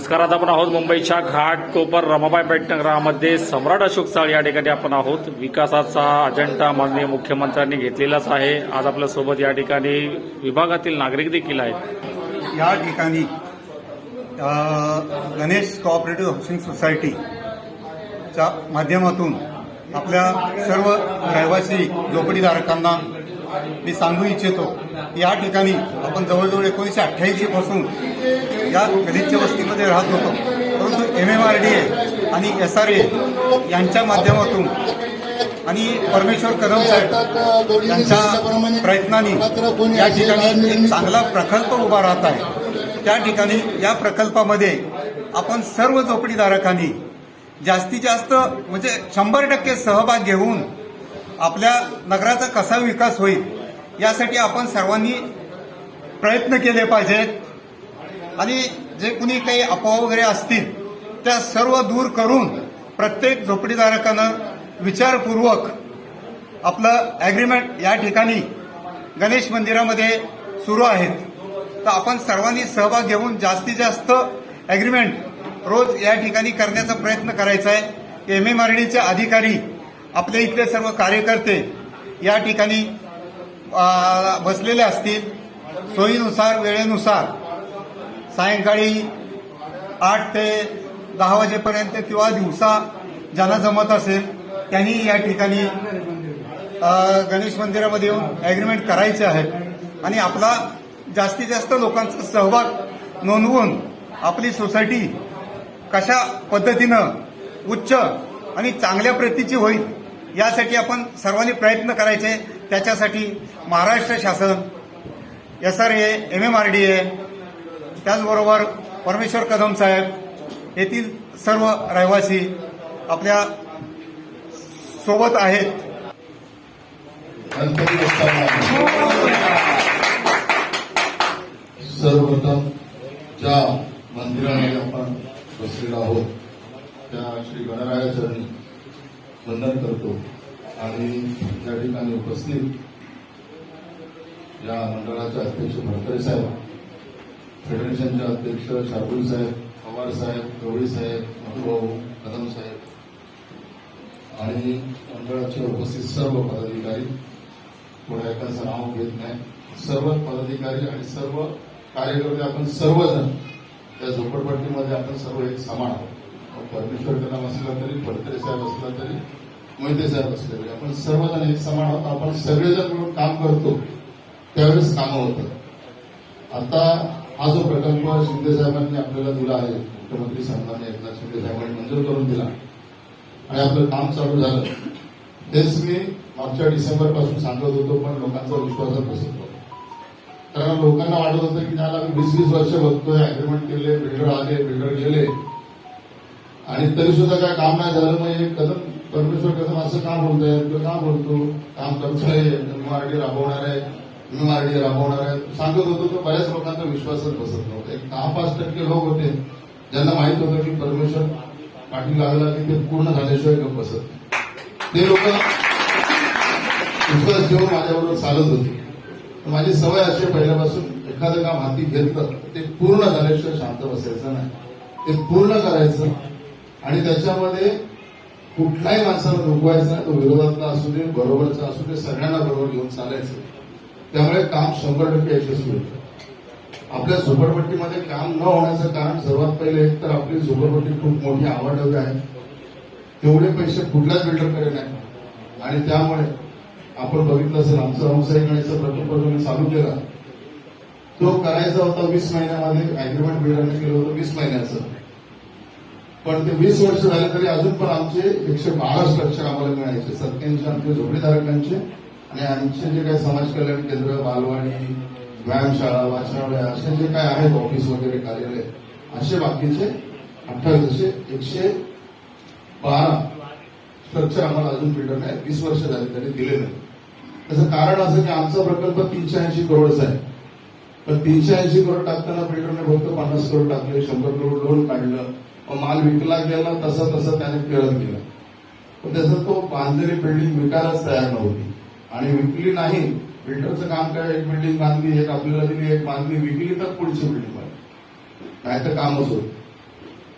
नमस्कार आज आपण आहोत मुंबईच्या घाटकोपर रमाबाई पेटनगरामध्ये सम्राट अशोक चाळ या ठिकाणी आपण आहोत. विकासाचा अजेंडा माननीय मुख्यमंत्र्यांनी घेतलेलाच आहे. आज आपल्यासोबत या ठिकाणी विभागातील नागरिक देखील आहेत. या ठिकाणी गणेश कोऑपरेटिव्ह हाऊसिंग सोसायटीच्या माध्यमातून आपल्या सर्व रहिवासी झोपडीधारकांना मी सांगू इच्छितो या ठिकाणी आपण जवळजवळ एकोणीसशे अठ्ठ्याऐंशी पासून या गलिच्छ वस्तीमध्ये राहत होतो. परंतु M M R D A आणि एस आर ए यांच्या माध्यमातून आणि परमेश्वर कदम साहेब यांच्या प्रयत्नांनी या ठिकाणी एक चांगला प्रकल्प उभा राहत आहे. त्या ठिकाणी या प्रकल्पामध्ये आपण सर्व झोपडीधारकांनी जास्तीत जास्त म्हणजे शंभर टक्के सहभाग घेऊन आपल्या नगराचा कसा विकास होईल यासाठी आपण सर्वांनी प्रयत्न केले पाहिजेत. आणि जे कुणी काही अफवा वगैरे असतील त्या सर्व दूर करून प्रत्येक झोपडीधारकानं विचारपूर्वक आपलं ॲग्रीमेंट या ठिकाणी गणेश मंदिरामध्ये सुरू आहेत. तर आपण सर्वांनी सहभाग घेऊन जास्तीत जास्त ॲग्रीमेंट रोज या ठिकाणी करण्याचा प्रयत्न करायचा आहे. एम एम आर डीचे अधिकारी आपल्या इथले सर्व कार्यकर्ते या ठिकाणी बसलेले असतील. सोयीनुसार वेळेनुसार सायंकाळी आठ ते दहा वाजेपर्यंत किंवा दिवसा ज्यांना जमत असेल त्यांनी या ठिकाणी गणेश मंदिरामध्ये येऊन ॲग्रीमेंट करायचे आहेत. आणि आपला जास्तीत जास्त लोकांचा सहभाग नोंदवून आपली सोसायटी कशा पद्धतीनं उच्च आणि चांगल्या प्रतीची होईल यासाठी आपण सर्वांनी प्रयत्न करायचे. त्याच्यासाठी महाराष्ट्र शासन S R A M M R D A त्याचबरोबर परमेश्वर कदम साहेब येथील सर्व रहिवासी आपल्यासोबत आहेत. सर्वप्रथम ज्या मंदिरामध्ये आपण बसलेलो आहोत. त्या श्री गणरायाचरणी वंदन करतो. आणि या ठिकाणी उपस्थित या मंडळाचे अध्यक्ष भरकरे साहेब फेडरेशनचे अध्यक्ष शार्दूल साहेब पवार साहेब गवळी साहेब मधुभाऊ कदम साहेब. आणि मंडळाचे उपस्थित सर्व पदाधिकारी. कोणा एकाचं नाव घेत नाही. सर्व पदाधिकारी आणि सर्व कार्यकर्ते आपण सर्वजण त्या झोपडपट्टीमध्ये आपण सर्व एक समान आहोत. परमेश्वर कदम असला तरी फडतरे साहेब असला तरी मोहिते साहेब असले तरी आपण सर्वजण एक समान आहोत. आपण सगळेजण मिळून काम करतो. त्यावेळेस कामं होतं आता हा जो प्रकल्प शिंदे साहेबांनी आपल्याला दिला आहे मुख्यमंत्री सन्मान्य एकनाथ शिंदे साहेबांनी मंजूर करून दिला आणि आपलं काम चालू झालं. तेच मी मागच्या डिसेंबरपासून सांगत होतो पण लोकांचा विश्वासच बसत होतो. कारण लोकांना वाटत होतं की त्याला वीस वीस वर्ष बघतोय अग्रीमेंट केले बिल्डर आले बिल्डर गेले आणि तरी सुद्धा काय काम नाही झालं मग हे कदम परमेश्वर कदम असं काम बोलतोय? का बोलतो? काम करतोय एमआरडी राबवणार आहे. एमआरडी राबवणार आहे सांगत होतो तर बऱ्याच लोकांचा विश्वासच बसत नव्हता. एक दहा पाच टक्के लोक होते ज्यांना माहीत होतं की परमेश्वर पाठी लागला की ते पूर्ण झाल्याशिवाय गप बसत ते लोक विश्वास घेऊन माझ्याबरोबर चालत होते. माझी सवय अशी पहिल्यापासून एखादं काम हाती घेतलं ते पूर्ण झाल्याशिवाय शांत बसायचं नाही. ते पूर्ण करायचं आणि त्याच्यामध्ये कुठल्याही माणसाला दुखवायचं नाही तो विरोधातला असू दे बरोबरचा असू दे सगळ्यांना बरोबर घेऊन चालायचं. त्यामुळे काम शंभर टक्के यशस्वी होतं आपल्या झोपडपट्टीमध्ये काम न होण्याचं कारण सर्वात पहिले एक तर आपली झोपडपट्टी खूप मोठी आवाडवी आहे. तेवढे पैसे कुठल्याच बिल्डरकडे नाही. आणि त्यामुळे आपण बघितलं असेल आमचा व्यावसायिक गणेशचा प्रकल्प तुम्ही चालू केला. तो करायचा होता वीस महिन्यामध्ये अग्रीमेंट बिल्डरने केलं होतं वीस महिन्याचं. पण ते वीस वर्ष झाले तरी अजून पण आमचे एकशे बारा स्ट्रक्चर आम्हाला मिळायचे. सत्याऐंशी आमचे झोपडीधारकांचे आणि आमचे जे काही समाज कल्याण केंद्र बालवाडी व्यायामशाळा वाचनालय असे जे काय आहेत ऑफिस वगैरे कार्यालय असे बाकीचे अठ्ठावीस असे एकशे बारा स्ट्रक्चर आम्हाला अजून बिल्डरने वीस वर्ष झाली तरी दिले नाही. त्याचं कारण असं की आमचा प्रकल्प तीनशे ऐंशी करोडचा आहे. पण तीनशे ऐंशी करोड टाकताना बिल्डरने फक्त पन्नास करोड टाकले शंभर करोड लोन काढलं. मग माल विकला गेला तसा तसा त्याने फिरत गेला. पण त्याचा तो बांधलेली बिल्डिंग विकायलाच तयार नव्हती. आणि विकली नाही बिल्डरचं काम काय एक बिल्डिंग बांधली एक आपल्याला दिली एक बांधली विकली तर पुढची बिल्डिंग बांधली नाही तर कामच होत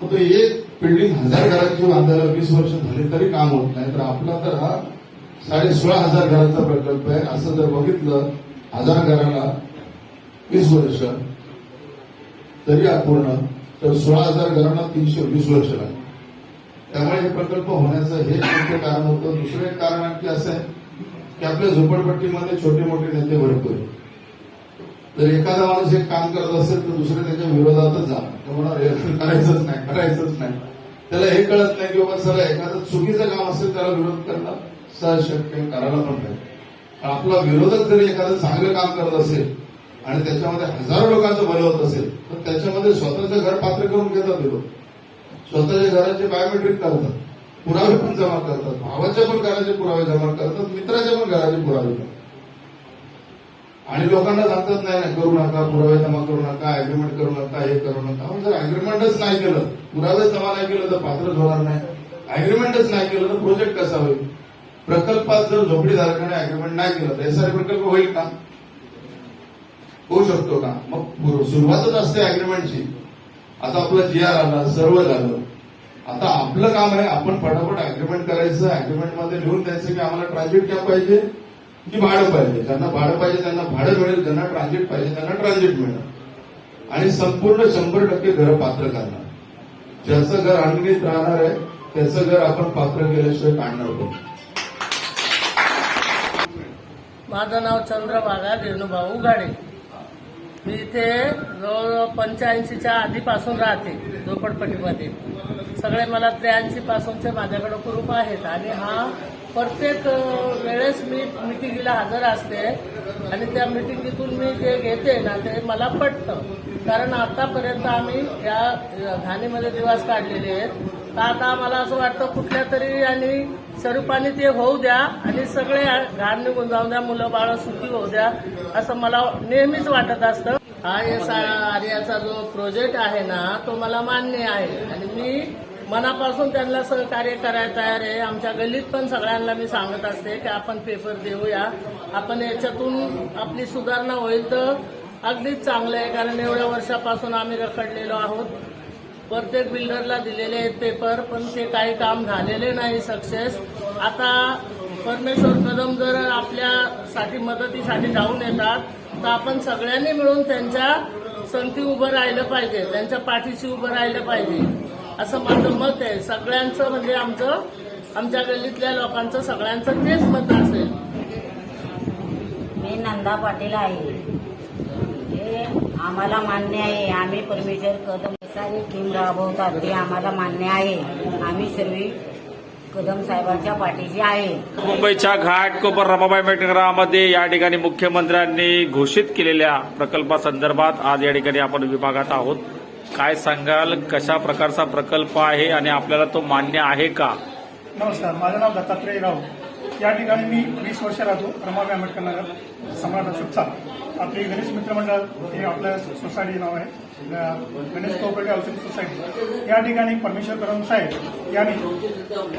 फक्त एक बिल्डिंग हजार घरांची बांधायला वीस वर्ष झाली तरी काम होत नाही. तर आपला तर हा साडे सोळा हजार घरांचा प्रकल्प आहे. असं जर बघितलं हजार घराला वीस वर्ष तरी अपूर्ण तर सोळा हजार घरांना तीनशे वीस वर्ष लागली त्यामुळे हे प्रकल्प होण्याचं हे मुख्य कारण होतं. दुसरं एक कारण आणखी असं आहे की आपल्या झोपडपट्टीमध्ये छोटे मोठे नेते भरपूर जर एखादा माणूस एक काम करत असेल तर दुसरे त्याच्या विरोधातच जा. म्हणणार करायचंच नाही करायचंच नाही. त्याला हे कळत नाही की बाबा सर एखादं चुकीचं काम असेल त्याला विरोध करणं सहज शक्य करायला पण पाहिजे आपला विरोधक जरी एखादं चांगलं काम करत असेल आणि त्याच्यामध्ये हजारो लोकांचं भलं होत असेल तर त्याच्यामध्ये स्वतःचं घर पात्र करून घेतात लोक. स्वतःच्या घराचे बायोमेट्रिक करतात पुरावे पण जमा करतात. भावाच्या पण घराचे पुरावे जमा करतात मित्राच्या पण घराचे पुरावे आणि लोकांना सांगतात नाही नाही करू नका पुरावे जमा करू नका अग्रीमेंट करू नका हे करू नका. जर अग्रीमेंटच नाही केलं पुरावे जमा नाही केलं तर पात्रच होणार नाही. अग्रीमेंटच नाही केलं तर प्रोजेक्ट कसा होईल? प्रकल्पात जर झोपडीधारकाने अग्रीमेंट नाही केलं तर एसआर प्रकल्प होईल का? होऊ शकतो का? मग सुरुवातच असते अग्रीमेंटची आता आपला जी आर आला सर्व झालं. आता आपलं काम आहे आपण फटाफट अग्रीमेंट करायचं अग्रीमेंटमध्ये लिहून द्यायचं की आम्हाला ट्रान्झिट कॅब पाहिजे की भाडं पाहिजे. ज्यांना भाडं पाहिजे त्यांना भाडं मिळेल ज्यांना ट्रान्झिट पाहिजे त्यांना ट्रान्झिट मिळेल. आणि संपूर्ण शंभर टक्के घरं पात्र करणार. ज्याचं घर अंगणीत राहणार आहे त्याचं घर आपण पात्र केल्याशिवाय काढणार होतो माझं नाव चंद्रभागा रेणुभाऊ गाडे मी इथे जवळजवळ पंच्याऐंशीच्या आधीपासून राहते झोपडपट्टीमध्ये. सगळे मला त्र्याऐंशी पासूनचे माझ्याकडे ग्रुप आहेत आणि हा प्रत्येक वेळेस मी मिटिंगला हजर असते. आणि त्या मिटिंगीतून मी जे घेते ना ते मला पटतं. कारण आतापर्यंत आम्ही या घाणीमध्ये दिवस काढलेले आहेत. तर आता आम्हाला असं वाटतं कुठल्या तरी आणि स्वरूपाने ते होऊ द्या आणि सगळे घाण निघून जाऊ द्या मुलं बाळ सुखी होऊ द्या असं मला नेहमीच वाटत असतं. हा एस आर्याचा जो प्रोजेक्ट आहे ना तो मला मान्य आहे. आणि मी मनापासून त्यांना सहकार्य करायला तयार आहे. आमच्या गल्लीत पण सगळ्यांना मी सांगत असते की आपण पेपर देऊया. आपण याच्यातून आपली सुधारणा होईल तर अगदीच चांगलं आहे. कारण एवढ्या वर्षापासून आम्ही रखडलेलो आहोत. प्रत्येक बिल्डरला दिलेले आहेत पेपर पण ते काही काम झालेले नाही सक्सेस आता परमेश्वर कदम जर आपल्यासाठी मदतीसाठी जाऊन येतात तर आपण सगळ्यांनी मिळून त्यांच्या संगती उभं राहिलं पाहिजे. त्यांच्या पाठीशी उभं राहिलं पाहिजे. असं माझं मत आहे. सगळ्यांचं म्हणजे आमचं आमच्या गल्लीतल्या लोकांचं सगळ्यांचं तेच मत असेल. मी नंदा पाटील आहे. हे आम्हाला मान्य आहे. आम्ही परमेश्वर कदम सारी टीम राबवतात. ते आम्हाला मान्य आहे. आम्ही सर्व कदम साहेबांच्या पाठीशी आहे. मुंबईच्या घाटकोपर रमाबाई पेटनगरामध्ये या ठिकाणी मुख्यमंत्र्यांनी घोषित केलेल्या प्रकल्पासंदर्भात आज या ठिकाणी आपण विभागात आहोत. काय सांगाल? कशा प्रकारचा प्रकल्प आहे आणि आपल्याला तो मान्य आहे का? नमस्कार माझं नाव दत्तात्रय राऊत. या ठिकाणी मी वीस वर्ष राहतो रमाबाई आंबेडकर नगर सम्राट अशोकचा आपली गणेश मित्रमंडळ हे आपल्या सोसायटी नाव आहे. गणेश कोऑपरेटिव्ह हाऊसिंग सोसायटी या ठिकाणी परमेश्वर कदम साहेब यांनी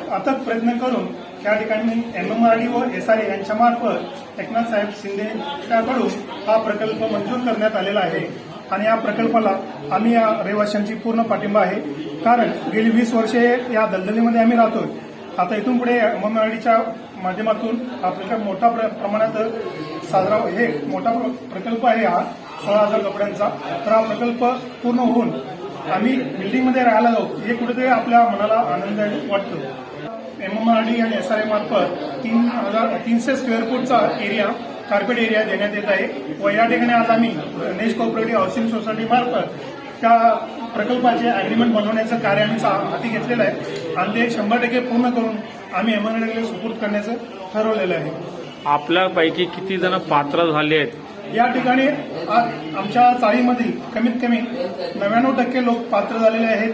अथक प्रयत्न करून त्या ठिकाणी एम आर डी व एस आर यांच्यामार्फत एकनाथ साहेब शिंदे यांच्याकडून हा प्रकल्प मंजूर करण्यात आलेला आहे. आणि या प्रकल्पाला आम्ही या रहिवाशांची पूर्ण पाठिंबा आहे. कारण गेली वीस वर्षे या दलदलीमध्ये आम्ही राहतोय. आता इथून पुढे अंगणवाडीच्या माध्यमातून हा प्रकल्प मोठा प्र- प्रमाणात साजरा हे मोठा प्र- प्रकल्प आहे हा सोळा हजार कपड्यांचा. तर हा प्रकल्प पूर्ण होऊन आम्ही बिल्डिंगमध्ये राहायला जाऊ हे कुठेतरी आपल्या मनाला आनंद वाटतो. एम आणि एस आर ए मार्फत तीन हजार तीनशे स्क्वेअर फूटचा एरिया कार्पेट एरिया देण्यात येत आहे. व या ठिकाणी आज आम्ही गणेश कोऑपरेटिव्ह हाऊसिंग सोसायटी मार्फत त्या प्रकल्पाचे अग्रीमेंट बनवण्याचं कार्य आम्ही सा- हाती घेतलेलं आहे. आणि ते शंभर टक्के पूर्ण करून आम्ही एम एम सुपूर्द करण्याचं ठरवलेलं आहे. आपल्यापैकी किती जण पात्र झाले आहेत? या ठिकाणी आज आमच्या चाळीमधील कमीत कमी नव्याण्णव टक्के लोक पात्र झालेले आहेत.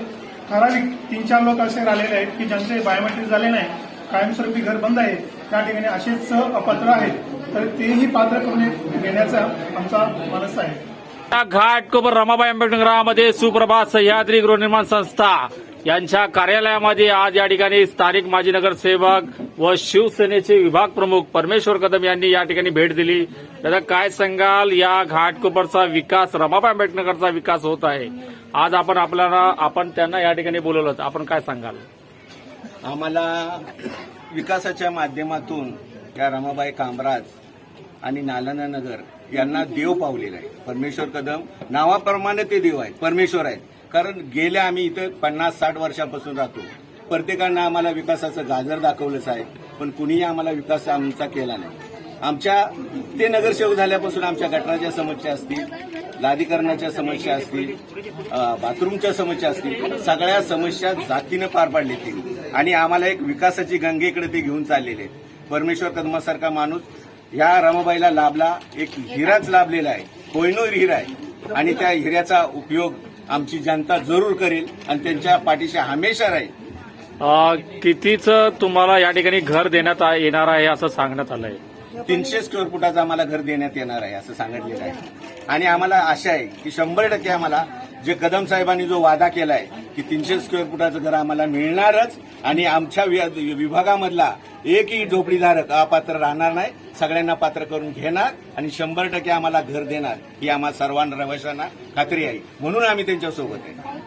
ठराविक तीन चार लोक असे राहिलेले आहेत की ज्यांचे बायोमेट्रिक झाले नाही कायमस्वरूपी घर बंद आहे. त्या ठिकाणी असेच अपात्र आहेत. तर तेही पात्र करून घेण्याचा आमचा मनस आहे. घाटकोपर रमाबाई आंबेडकरामध्ये सुप्रभात सह्याद्री गृहनिर्माण संस्था यांच्या कार्यालयामध्ये आज या ठिकाणी स्थानिक माजी नगरसेवक व शिवसेनेचे विभाग प्रमुख परमेश्वर कदम यांनी या ठिकाणी भेट दिली. दादा काय सांगाल? या घाटकोपरचा विकास रमाबाई आंबेडकरचा विकास होत आहे. आज आपण आपल्याला आपण त्यांना या ठिकाणी बोलवलं. आपण काय सांगाल? आम्हाला विकासाच्या माध्यमातून या रमाबाई कामराज आणि नालंदा नगर यांना देव पावलेला आहे. परमेश्वर कदम नावाप्रमाणे ते देव आहेत. परमेश्वर आहेत. कारण गेल्या आम्ही इथं पन्नास साठ वर्षापासून राहतो. प्रत्येकानं आम्हाला विकासाचं गाजर दाखवलंच आहे. पण कुणीही आम्हाला विकास आमचा केला नाही. आमच्या ते नगरसेवक झाल्यापासून आमच्या गटराच्या समस्या असतील लादीकरणाच्या समस्या असतील बाथरूमच्या समस्या असतील सगळ्या समस्या जातीनं पार पाडले ते. आणि आम्हाला एक विकासाची गंगेकडे ते घेऊन चाललेले आहेत. परमेश्वर कदमासारखा माणूस या रमाबाईला लाभला एक हिराच लाभलेला आहे कोयनूर हिरा आहे. आणि त्या हिऱ्याचा उपयोग आमची जनता जरूर करेल आणि त्यांच्या पाठीशी हमेशा राहील. कितीचं तुम्हाला या ठिकाणी घर देण्यात आ- येणार आहे असं सांगण्यात आलंय? तीनशे स्क्वेअर फुटाचं आम्हाला घर देण्यात येणार आहे असं सांगितलेलं आहे. आणि आम्हाला आशा आहे की शंभर टक्के आम्हाला जे कदम साहेबांनी जो वादा केला आहे की तीनशे स्क्वेअर फुटाचं घर आम्हाला मिळणारच आणि आमच्या विभागामधला एकही झोपडीधारक अपात्र राहणार नाही सगळ्यांना पात्र करून घेणार आणि शंभर टक्के आम्हाला घर देणार ही आम्हा सर्वांना रहिवाशांना खात्री आहे. म्हणून आम्ही त्यांच्यासोबत आहे.